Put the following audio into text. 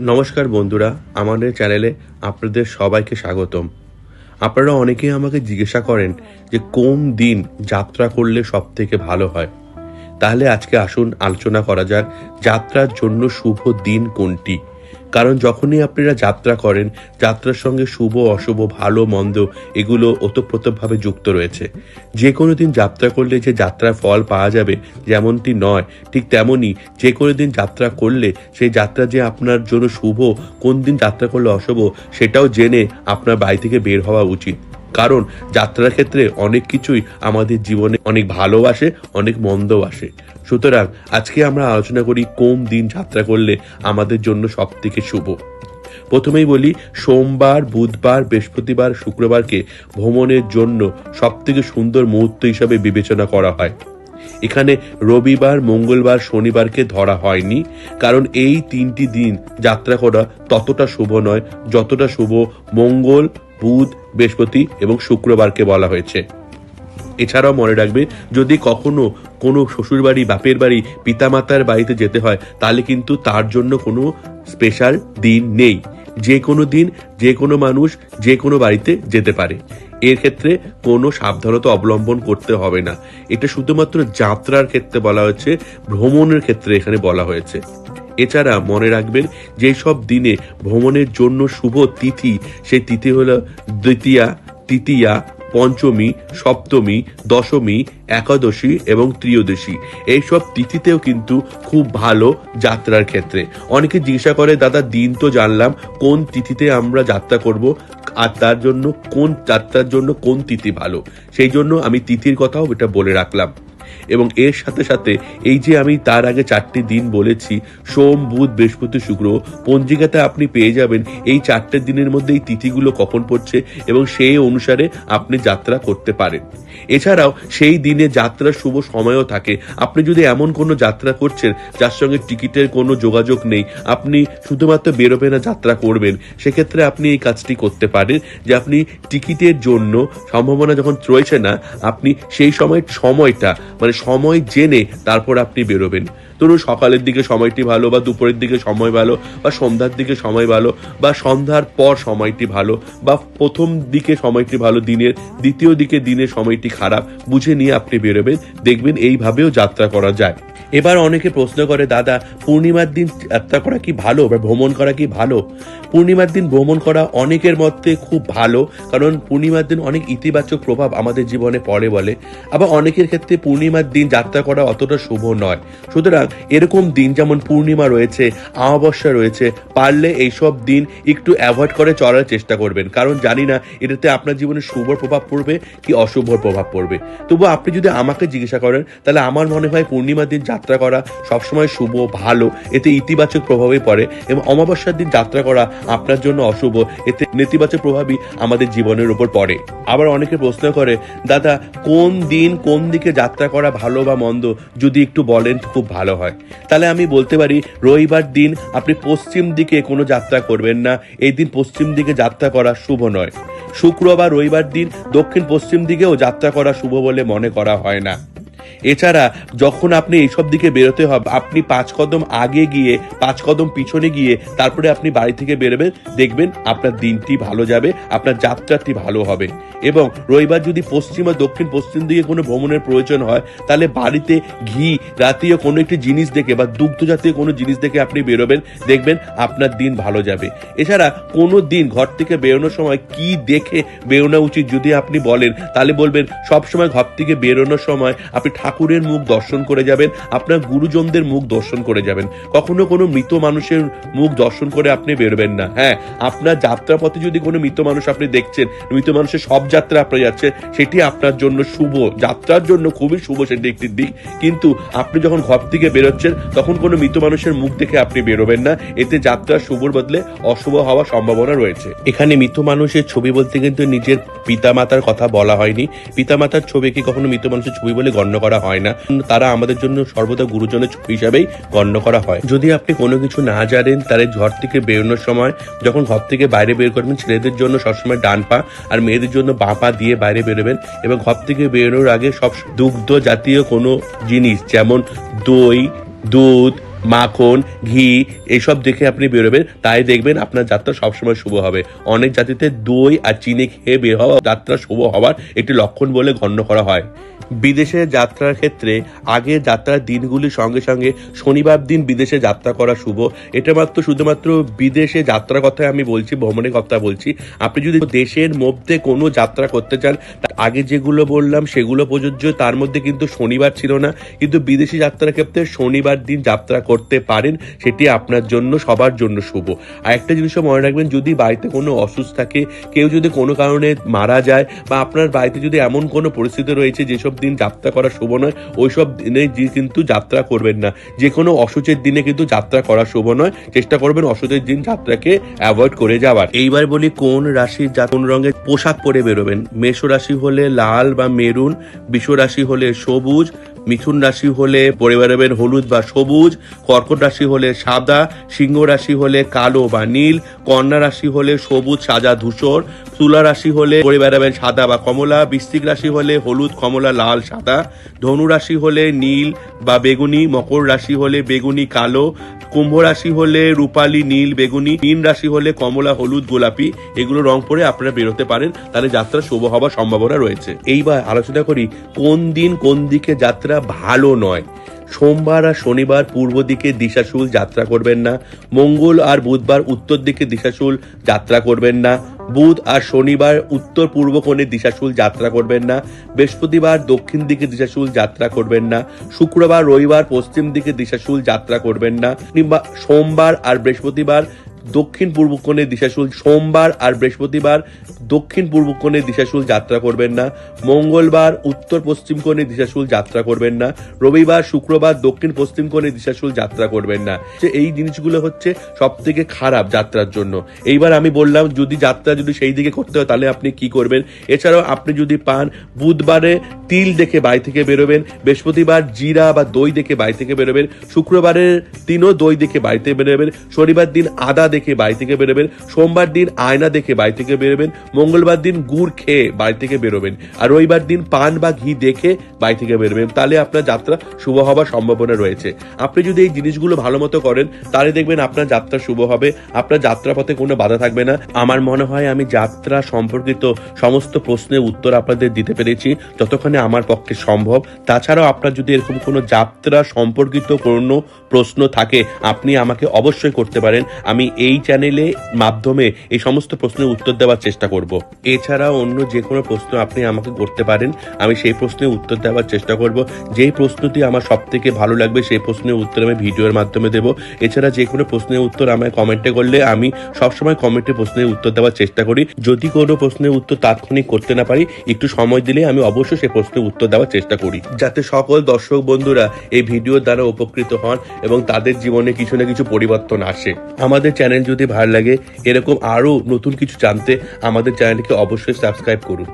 নমস্কার বন্ধুরা, আমাদের চ্যানেলে আপনাদের সবাইকে স্বাগতম। আপনারা অনেকেই আমাকে জিজ্ঞাসা করেন যে কোন দিন যাত্রা করলে সব থেকে ভালো হয়। তাহলে আজকে আসুন, আলোচনা করা যাক যাত্রার জন্য শুভ দিন কোনটি। কারণ যখনই আপনারা যাত্রা করেন, যাত্রার সঙ্গে শুভ, অশুভ, ভালো, মন্দ এগুলো ওতপ্রোতভাবে যুক্ত রয়েছে। যে কোনো দিন যাত্রা করলে যে যাত্রার ফল পাওয়া যাবে যেমনটি নয়, ঠিক তেমনই যে কোনো দিন যাত্রা করলে সেই যাত্রা যে আপনার জন্য শুভ, কোন দিন যাত্রা করলে অশুভ, সেটাও জেনে আপনার বাড়ি থেকে বের হওয়া উচিত। কারণ যাত্রার ক্ষেত্রে অনেক কিছুই আমাদের জীবনে অনেক ভালো আসে, অনেক মন্দও আসে। সুতরাং আজকে আমরা আলোচনা করি কোন দিন যাত্রা করলে আমাদের জন্য সব থেকে শুভ। প্রথমেই বলি, সোমবার, বুধবার, বৃহস্পতিবার, শুক্রবারকে ভ্রমণের জন্য সব থেকে সুন্দর মুহূর্ত হিসাবে বিবেচনা করা হয়। এখানে রবিবার, মঙ্গলবার, শনিবারকে ধরা হয়নি, কারণ এই তিনটি দিন যাত্রা করা ততটা শুভ নয়, যতটা শুভ মঙ্গল, বুধ, বৃহস্পতি এবং শুক্রবারকে বলা হয়েছে। এছাড়াও মনে রাখবে, যদি কখনো কোনো শ্বশুরবাড়ি, বাপের বাড়ি, পিতামাতার বাড়িতে যেতে হয়, তাহলে কিন্তু তার জন্য কোনো স্পেশাল দিন নেই। যে কোনো দিন যে কোনো মানুষ যে কোনো বাড়িতে যেতে পারে। এর ক্ষেত্রে কোনো সাবধানতা অবলম্বন করতে হবে না। এটা শুধুমাত্র যাত্রার ক্ষেত্রে বলা হয়েছে, ভ্রমণের ক্ষেত্রে এখানে বলা হয়েছে। এছাড়া মনে রাখবেন, যেসব দিনে ভ্রমণের জন্য শুভ তিথি, সেই তিথি হলো দ্বিতীয়া, তৃতীয়া পঞ্চমী, সপ্তমী, দশমী, একাদশী এবং ত্রিয়দশী। এইসব তিথিতেও কিন্তু খুব ভালো যাত্রার ক্ষেত্রে। অনেকে জিজ্ঞাসা করে, দাদা, দিন তো জানলাম, কোন তিথিতে আমরা যাত্রা করব? আর তার জন্য কোন যাত্রার জন্য কোন তিথি ভালো? সেই জন্য আমি তিথির কথাও এটা বলে রাখলাম। এবং এর সাথে সাথে এই যে আমি তার আগে চারটি দিন বলেছি, সোম, বুধ, বৃহস্পতি, শুক্র, পঞ্জিকাতে আপনি পেয়ে যাবেন। এই চারটে দিনের মধ্যে এই তিথিগুলো কখন পড়ছে এবং সেই অনুসারে আপনি যাত্রা করতে পারেন। এছাড়াও সেই দিনে যাত্রার শুভ সময়ও থাকে। আপনি যদি এমন কোনো যাত্রা করছেন, যার সঙ্গে টিকিটের কোনো যোগাযোগ নেই, আপনি শুধুমাত্র বেরোবে না যাত্রা করবেন, সেক্ষেত্রে আপনি এই কাজটি করতে পারেন যে আপনি টিকিটের জন্য সম্ভাবনা যখন রয়েছে না, আপনি সেই সময় সময়টা মানে সময় জেনে তারপর আপনি বেরোবেন। ধরুন সকালের দিকে সময়টি ভালো বা দুপুরের দিকে সময় ভালো বা সন্ধ্যার দিকে সময় ভালো বা সন্ধ্যার পর সময়টি ভালো বা প্রথম দিকে সময়টি ভালো, দিনের দ্বিতীয় দিকে দিনের সময়টি খারাপ, বুঝে নিয়ে আপনি বেরোবেন, দেখবেন এইভাবেও যাত্রা করা যায়। এবার অনেকে প্রশ্ন করে, দাদা, পূর্ণিমার দিন যাত্রা করা কি ভালো বা ভ্রমণ করা কি ভালো? পূর্ণিমার দিন ভ্রমণ করা অনেকের মধ্যে খুব ভালো, কারণ পূর্ণিমার দিন অনেক ইতিবাচক প্রভাব আমাদের জীবনে পড়ে বলে। আবার অনেকের ক্ষেত্রে পূর্ণিমার দিন যাত্রা করা অতটা শুভ নয়। সুতরাং এরকম দিন যেমন পূর্ণিমা রয়েছে, অমাবস্যা রয়েছে, পারলে এইসব দিন একটু অ্যাভয়েড করে চলার চেষ্টা করবেন। কারণ জানি না, এটাতে আপনার জীবনে শুভ প্রভাব পড়বে কি অশুভ প্রভাব পড়বে। তবু আপনি যদি আমাকে জিজ্ঞাসা করেন, তাহলে আমার মনে হয় পূর্ণিমার দিন যাত্রা করা সবসময় শুভ, ভালো, এতে ইতিবাচক প্রভাবই পড়ে এবং অমাবস্যার দিন যাত্রা করা আপনার জন্য অশুভ, এতে নেতিবাচক প্রভাবই আমাদের জীবনের উপর পড়ে। আবার অনেকে প্রশ্ন করে, দাদা, কোন দিন কোন দিকে যাত্রা করা ভালো বা মন্দ? যদি একটু বলেন খুব ভালো হয়। তাহলে আমি বলতে পারি, রবিবার দিন আপনি পশ্চিম দিকে কোনো যাত্রা করবেন না। এই দিন পশ্চিম দিকে যাত্রা করা শুভ নয়। শুক্রবার, রবিবার দিন দক্ষিণ পশ্চিম দিকেও যাত্রা করা শুভ বলে মনে করা হয় না। এছাড়া যখন আপনি এইসব দিকে বেরোতে হবে, আপনি পাঁচ কদম আগে গিয়ে, পাঁচ কদম পিছনে গিয়ে তারপরে আপনি বাড়ি থেকে বেরোবেন, দেখবেন আপনার দিনটি ভালো যাবে, আপনার যাত্রাটি ভালো হবে। এবং রবিবার যদি পশ্চিম বা দক্ষিণ, পশ্চিম দিকে কোনো ভ্রমণের প্রয়োজন হয়, তাহলে বাড়িতে ঘি জাতীয় কোনো একটি জিনিস দেখে বা দুগ্ধ জাতীয় কোনো জিনিস দেখে আপনি বেরোবেন, দেখবেন আপনার দিন ভালো যাবে। এছাড়া কোনো দিন ঘর থেকে বেরোনোর সময় কি দেখে বেরোনো উচিত যদি আপনি বলেন, তাহলে বলবেন সবসময় ঘর থেকে বেরোনোর সময় আপনি ঠাকুরের মুখ দর্শন করে যাবেন, আপনার গুরুজনদের মুখ দর্শন করে যাবেন। কখনো কোনো মৃত মানুষের মুখ দর্শন করে আপনি বেরোবেন না। হ্যাঁ আপনার যাত্রাপথে যদি কোনো মৃত মানুষ আপনি দেখছেন, মৃত মানুষের সব যাত্রা আপনি যাচ্ছে, সেটি আপনার জন্য শুভ। যাত্রার জন্য খুবই শুভ সেটি একটি দিক। কিন্তু আপনি যখন ঘর থেকে বেরোচ্ছেন, তখন কোনো মৃত মানুষের মুখ দেখে আপনি বেরোবেন না। এতে যাত্রার শুভর বদলে অশুভ হওয়ার সম্ভাবনা রয়েছে। এখানে মৃত মানুষের ছবি বলতে কিন্তু নিজের পিতামাতার কথা বলা হয়নি। পিতামাতার ছবিকে কখনো মৃত মানুষের ছবি বলে গণ্য করা হয় না। তারা আমাদের জন্য সর্বদা গুরুজনের হিসাবেই গণ্য করা হয়। যদি আপনি কোনো কিছু না জানেন, তাহলে ঘর থেকে বেরোনোর সময় যখন ঘর থেকে বাইরে বের করবেন, ছেলেদের জন্য সবসময় ডান পা আর মেয়েদের জন্য বাঁ পা দিয়ে বাইরে বেরোবেন এবং ঘর থেকে বেরোনোর আগে সব দুগ্ধ জাতীয় কোনো জিনিস যেমন দই, দুধ মাখন, ঘি এইসব দেখে আপনি বেরোবেন, তাই দেখবেন আপনার যাত্রা সবসময় শুভ হবে। অনেক জাতিতে দই আর চিনি খেয়ে বের হওয়া যাত্রা শুভ হওয়ার একটি লক্ষণ বলে গণ্য করা হয়। বিদেশে যাত্রার ক্ষেত্রে আগে যাত্রার দিনগুলির সঙ্গে সঙ্গে শনিবার দিন বিদেশে যাত্রা করা শুভ। এটা মাত্র শুধুমাত্র বিদেশে যাত্রার কথাই আমি বলছি, ভ্রমণের কথা বলছি। আপনি যদি দেশের মধ্যে কোনো যাত্রা করতে চান আগে যেগুলো বললাম, সেগুলো প্রযোজ্য। তার মধ্যে কিন্তু শনিবার ছিল না। কিন্তু বিদেশি যাত্রার ক্ষেত্রে শনিবার দিন যাত্রা করতে পারেন, সেটি আপনার জন্য, সবার জন্য শুভ। আর একটা জিনিসও মনে রাখবেন, যদি বাড়িতে কোনো অসুস্থ থাকে, কেউ যদি কোনো কারণে মারা যায়, বা আপনার বাড়িতে যদি এমন কোনো পরিস্থিতি রয়েছে, যেসব দিন যাত্রা করা শুভ নয়, ওইসব দিনে যে- কিন্তু যাত্রা করবেন না। যে কোনো অসুচের দিনে কিন্তু যাত্রা করা শুভ নয়, চেষ্টা করবেন অসুচের দিন যাত্রাকে অ্যাভয়েড করে যাওয়ার। এইবার বলি, কোন রাশির যা- কোন রঙের পোশাক পরে বেরোবেন? মেষ রাশি হলে লাল বা মেরুন বিষ রাশি হলে সবুজ মিথুন রাশি হলে পরে বেরোবেন হলুদ বা সবুজ, কর্কট রাশি হলে সাদা, সিংহ রাশি হলে কালো বা নীল, কন্যা রাশি হলে সবুজ, সাজা, ধূসর, তুলা রাশি হলে পরে বেড়াবেন সাদা বা কমলা, বৃশ্চিক রাশি হলে হলুদ, কমলা, লাল, সাদা, ধনু রাশি হলে নীল বা বেগুনি, মকর রাশি হলে বেগুনি, কালো কুম্ভ রাশি হলে রূপালী, নীল, বেগুনি, মীন রাশি হলে কমলা, হলুদ, গোলাপি, এগুলো রং পরে আপনারা বেরোতে পারেন। তাহলে যাত্রা শুভ হওয়ার সম্ভাবনা রয়েছে। এইবার আলোচনা করি, কোন দিন কোন দিকে যাত্রা ভালো নয়? সোমবার আর শনিবার পূর্ব দিকে দিশাশুল যাত্রা করবেন না। মঙ্গল আর বুধবার উত্তর দিকে দিশাশুল যাত্রা করবেন না। বুধ আর শনিবার উত্তর পূর্ব কোণে দিশাশুল যাত্রা করবেন না, বৃহস্পতিবার দক্ষিণ দিকে দিশাশুল যাত্রা করবেন না, শুক্রবার, রবিবার পশ্চিম দিকে দিশাশুল যাত্রা করবেন না, কিংবা সোমবার আর বৃহস্পতিবার দক্ষিণ পূর্ব কোণে দিশাশুল সোমবার আর বৃহস্পতিবার দক্ষিণ পূর্ব কোণে দিশাশুল যাত্রা করবেন না। মঙ্গলবার উত্তর পশ্চিম কোণে দিশাশুল যাত্রা করবেন না। রবিবার, শুক্রবার দক্ষিণ পশ্চিম কোণে দিশাশুল যাত্রা করবেন না। এই জিনিসগুলো হচ্ছে সব থেকে খারাপ যাত্রার জন্য। এইবার আমি বললাম, যদি যাত্রা যদি সেই দিকে করতে হয়, তাহলে আপনি কি করবেন? এছাড়াও আপনি যদি পান, বুধবারে তিল দেখে বাড়ি থেকে বেরোবেন, বৃহস্পতিবার জিরা বা দই দেখে বাড়ি থেকে বেরোবেন, শুক্রবারের দিনও দই দেখে বাড়ি থেকে বেরোবেন, শনিবার দিন আদা দেখে বাড়ি থেকে বেরোবেন, সোমবার দিন আয়না দেখে বাড়ি থেকে বেরোবেন, মঙ্গলবার দিন গুড় খেয়ে বাড়ি থেকে বেরোবেন, আর রবিবার দিন পান বা ঘি দেখে বাড়ি থেকে বেরোবেন, তাহলে আপনার যাত্রা শুভ হওয়ার সম্ভাবনা রয়েছে। আপনি যদি এই জিনিসগুলো ভালো মতো করেন, তাহলে দেখবেন আপনার যাত্রা শুভ হবে, আপনার যাত্রাপথে কোনো বাধা থাকবে না। আমার মনে হয় আমি যাত্রা সম্পর্কিত সমস্ত প্রশ্নের উত্তর আপনাদের দিতে পেরেছি যতক্ষণে আমার পক্ষে সম্ভব। তাছাড়াও আপনার যদি এরকম কোনো যাত্রা সম্পর্কিত কোনো প্রশ্ন থাকে, আপনি আমাকে অবশ্যই করতে পারেন। আমি এই চ্যানেলে মাধ্যমে এই সমস্ত প্রশ্নের উত্তর দেওয়ার চেষ্টা করব। এছাড়া অন্য যে কোনো প্রশ্ন আপনি আমাকে করতে পারেন, আমি সেই প্রশ্নের উত্তর দেওয়ার চেষ্টা করব। যেই প্রশ্নটি আমার সব থেকে ভালো লাগবে, সেই প্রশ্নের উত্তর আমি ভিডিওর মাধ্যমে দেবো। এছাড়া যে কোনো প্রশ্নের উত্তর আমায় কমেন্টে করলে আমি সবসময় কমেন্টে প্রশ্নের উত্তর দেওয়ার চেষ্টা করি। যদি কোনো প্রশ্নের উত্তর তাৎক্ষণিক করতে না পারি, একটু সময় দিলে আমি অবশ্যই সেই প্রশ্নের উত্তর দেওয়ার চেষ্টা করি। যাতে সকল দর্শক বন্ধুরা এই ভিডিওর দ্বারা উপকৃত হন এবং তাদের জীবনে কিছু না কিছু পরিবর্তন আসে। আমাদের চ্যানেল যদি ভালো লাগে এরকম আরও নতুন কিছু জানতে আমাদের চ্যানেলকে অবশ্যই সাবস্ক্রাইব করুন।